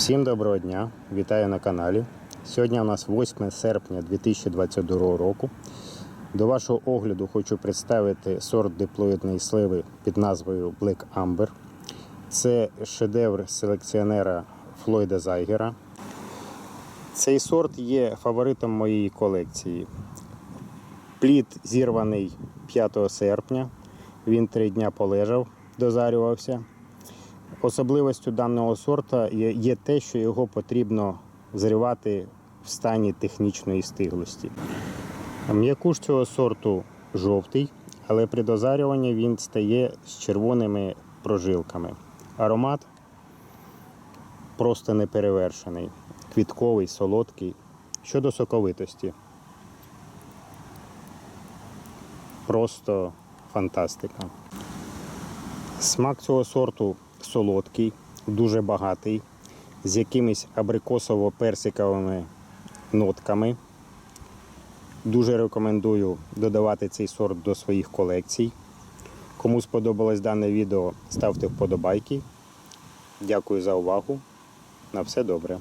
Всім доброго дня! Вітаю на каналі. Сьогодні у нас 8 серпня 2022 року. До вашого огляду хочу представити сорт диплоїдної сливи під назвою Black Amber. Це шедевр селекціонера Флойда Зайгера. Цей сорт є фаворитом моєї колекції. Плід зірваний 5 серпня. Він три дня полежав, дозарювався. Особливістю даного сорта є, є те, що його потрібно зривати в стані технічної стиглості. М'якуш цього сорту жовтий, але при дозарюванні він стає з червоними прожилками. Аромат просто неперевершений, квітковий, солодкий. Щодо соковитості, просто фантастика. Смак цього сорту солодкий, дуже багатий, з якимись абрикосово-персиковими нотками. Дуже рекомендую додавати цей сорт до своїх колекцій. Кому сподобалось дане відео, ставте вподобайки. Дякую за увагу. На все добре.